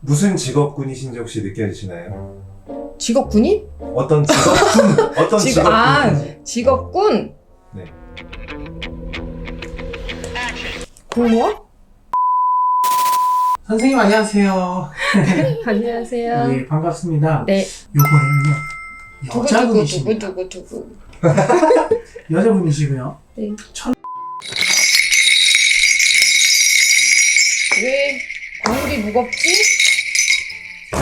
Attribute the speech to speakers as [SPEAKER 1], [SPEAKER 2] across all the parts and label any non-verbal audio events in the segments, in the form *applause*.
[SPEAKER 1] 무슨 직업군이신지 혹시 느껴지시나요?
[SPEAKER 2] 직업군인?
[SPEAKER 1] 어떤 직업군, *laughs* 어떤
[SPEAKER 2] 직업- 아.
[SPEAKER 1] 직업군인지.
[SPEAKER 2] 직업군?
[SPEAKER 1] 네.
[SPEAKER 2] 공무원?
[SPEAKER 3] 선생님 안녕하세요. *laughs*
[SPEAKER 2] 안녕하세요.
[SPEAKER 3] 네 반갑습니다.
[SPEAKER 2] 네.
[SPEAKER 3] 요번에는요.
[SPEAKER 2] 두구 두구. *laughs*
[SPEAKER 3] 여자분이시고요.
[SPEAKER 2] 네. 왜 방울이 무겁지? 어?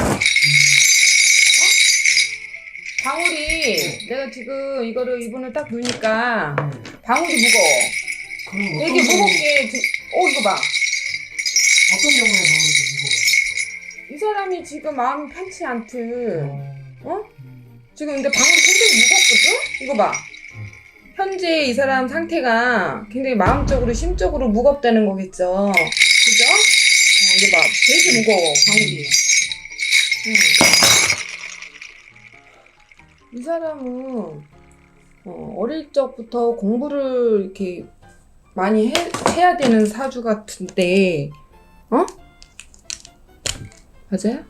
[SPEAKER 2] 방울이 내가 지금 이거를 이분을 딱 보니까 방울이 무거워.
[SPEAKER 3] 그럼 어떤
[SPEAKER 2] 되게
[SPEAKER 3] 경우-
[SPEAKER 2] 무겁게. 드... 어 이거 봐.
[SPEAKER 3] 어떤 경우에 방울이
[SPEAKER 2] 좀이 사람이 지금 마음이 편치 않듯.
[SPEAKER 3] 무거워요?
[SPEAKER 2] 어?
[SPEAKER 3] 음,
[SPEAKER 2] 지금 근데 방울이 굉장히 무겁거든? 이거 봐. 현재 이 사람 상태가 굉장히 마음적으로 심적으로 무겁다는 거겠죠. 이거 봐. 되게 무거워, 방울이. 응. 이 사람은 어, 어릴 적부터 공부를 이렇게 많이 해, 해야 되는 사주 같은데, 어? 맞아요?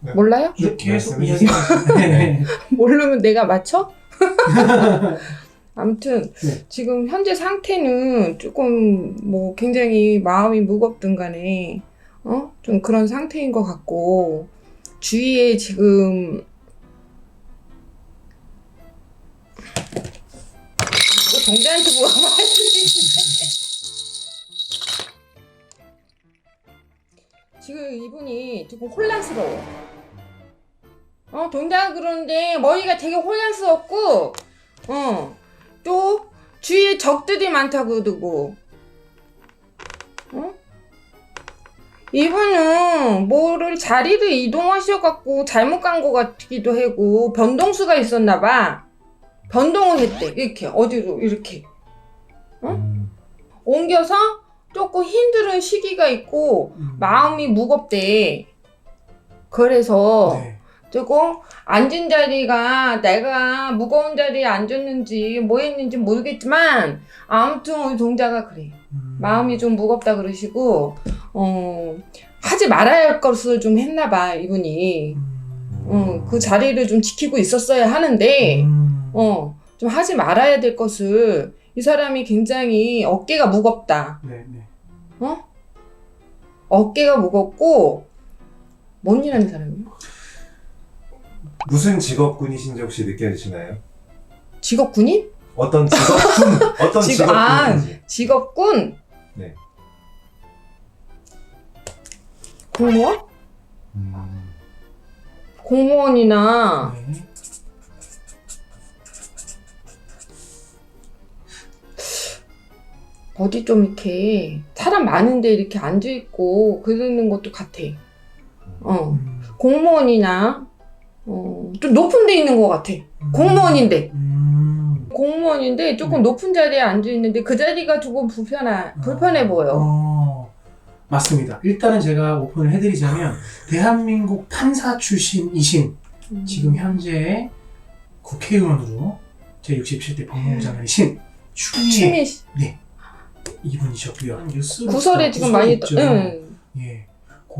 [SPEAKER 1] 네.
[SPEAKER 2] 몰라요?
[SPEAKER 3] 네, 계속. *laughs*
[SPEAKER 2] 모르면 내가 맞춰? *laughs* 아무튼
[SPEAKER 3] 네.
[SPEAKER 2] 지금 현재 상태는 조금 뭐 굉장히 마음이 무겁든 간에 어? 좀 그런 상태인 것 같고 주위에 지금 이거 동자한테 뭐가 *laughs* 말씀이신데 지금 이분이 조금 혼란스러워 어, 동작 그러는데 머리가 되게 혼란스럽고, 어, 또 주위에 적들이 많다고 그러고, 어? 이분은 뭐를 자리를 이동하셔갖고 잘못 간 것 같기도 하고, 변동수가 있었나봐. 변동을 했대. 이렇게, 어디로, 이렇게. 어?
[SPEAKER 1] 음,
[SPEAKER 2] 옮겨서 조금 힘든 시기가 있고,
[SPEAKER 3] 음.
[SPEAKER 2] 마음이 무겁대. 그래서,
[SPEAKER 3] 네.
[SPEAKER 2] 조금 앉은 자리가 내가 무거운 자리에 앉았는지 뭐 했는지 모르겠지만 아무튼 우리 동자가 그래
[SPEAKER 3] 음.
[SPEAKER 2] 마음이 좀 무겁다 그러시고 어 하지 말아야 할 것을 좀 했나 봐 이분이
[SPEAKER 3] 음.
[SPEAKER 2] 어, 그 자리를 좀 지키고 있었어야 하는데
[SPEAKER 3] 음.
[SPEAKER 2] 어좀 하지 말아야 될 것을 이 사람이 굉장히 어깨가 무겁다
[SPEAKER 3] 네, 네.
[SPEAKER 2] 어 어깨가 무겁고 뭔 일 하는 사람이요?
[SPEAKER 1] 무슨 직업군이신지 혹시 느껴지시나요?
[SPEAKER 2] 직업군인?
[SPEAKER 1] 어떤 직업군, *laughs* 어떤
[SPEAKER 2] 직업- 아.
[SPEAKER 1] 직업군인지.
[SPEAKER 2] 직업군?
[SPEAKER 1] 네.
[SPEAKER 2] 공무원?
[SPEAKER 1] 음,
[SPEAKER 2] 공무원이나
[SPEAKER 3] 네.
[SPEAKER 2] 어디 좀 이렇게 사람 많은데 이렇게 앉아있고 그러는 것도 같아. 어.
[SPEAKER 3] 음.
[SPEAKER 2] 공무원이나 어, 좀 높은 데 있는 것 같아. 공무원인데.
[SPEAKER 3] 음.
[SPEAKER 2] 공무원인데 조금
[SPEAKER 3] 네.
[SPEAKER 2] 높은 자리에 앉아 있는데 그 자리가 조금 불편하, 불편해 보여.
[SPEAKER 3] 어, 맞습니다. 일단은 제가 오픈을 해드리자면 *laughs* 대한민국 판사 출신이신
[SPEAKER 2] 음.
[SPEAKER 3] 지금 현재 국회의원으로 제67대 법무부장관이신 추미애
[SPEAKER 2] 취미 시-
[SPEAKER 3] 이분이셨고요. 뉴스
[SPEAKER 2] 구설에 지금 많이 떠. 응.
[SPEAKER 3] 예.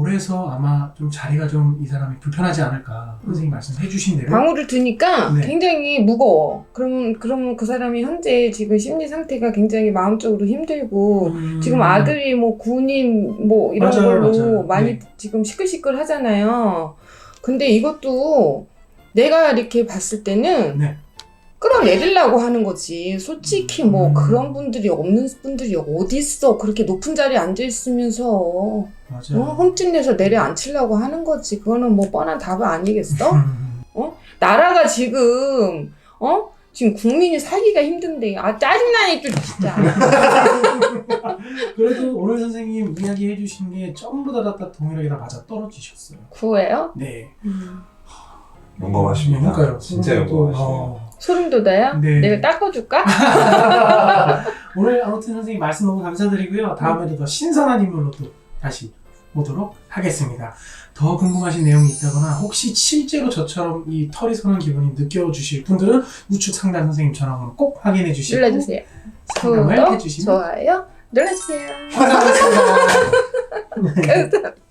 [SPEAKER 3] 그래서 아마 좀 자리가 좀 이 사람이 불편하지 않을까 선생님 말씀해 주신 대로
[SPEAKER 2] 방울을 드니까
[SPEAKER 3] 네.
[SPEAKER 2] 굉장히 무거워. 그러면 그러면 그 사람이 현재 지금 심리 상태가 굉장히 마음적으로 힘들고
[SPEAKER 3] 음,
[SPEAKER 2] 지금 아들이 뭐 군인 뭐 이런
[SPEAKER 3] 맞아요,
[SPEAKER 2] 걸로
[SPEAKER 3] 맞아요.
[SPEAKER 2] 많이
[SPEAKER 3] 네.
[SPEAKER 2] 지금 시끌시끌 하잖아요. 근데 이것도 내가 이렇게 봤을 때는
[SPEAKER 3] 네.
[SPEAKER 2] 끌어내리려고 하는 거지. 솔직히 뭐
[SPEAKER 3] 음.
[SPEAKER 2] 그런 분들이 없는 분들이 어디 있어. 그렇게 높은 자리에 앉아 있으면서
[SPEAKER 3] 맞아요.
[SPEAKER 2] 어? 홈집내서 내려앉히려고 하는 거지. 그거는 뭐 뻔한 답은 아니겠어?
[SPEAKER 3] 음, *laughs*
[SPEAKER 2] 나라가 지금 어? 지금 국민이 살기가 힘든데 아 짜증나네 또 진짜. *laughs*
[SPEAKER 3] 그래도 오늘 선생님 이야기해 주신 게 전부 다, 다 동일하게 다 맞아 떨어지셨어요.
[SPEAKER 2] 구해요?
[SPEAKER 3] 네.
[SPEAKER 1] 용감하십니다.
[SPEAKER 3] 그러니까요.
[SPEAKER 1] 진짜
[SPEAKER 3] 선생님 또,
[SPEAKER 1] 용감하시네요.
[SPEAKER 3] 어.
[SPEAKER 2] 소름 돋아요?
[SPEAKER 3] 네.
[SPEAKER 2] 내가 닦아줄까? *laughs*
[SPEAKER 3] 오늘 아무튼 선생님 말씀 너무 감사드리고요. 다음에도 더 신선한 인물로 또 다시 오도록 하겠습니다. 더 궁금하신 내용이 있다거나 혹시 실제로 저처럼 이 털이 서는 기분이 느껴주실 분들은 우측 상단 선생님 전화번호 꼭 확인해 주시고
[SPEAKER 2] 눌러주세요.
[SPEAKER 3] 상담을
[SPEAKER 2] 구독,
[SPEAKER 3] 해주시면
[SPEAKER 2] 좋아요 눌러주세요. *laughs*
[SPEAKER 3] 감사합니다.
[SPEAKER 2] 감사합니다. *laughs* *laughs*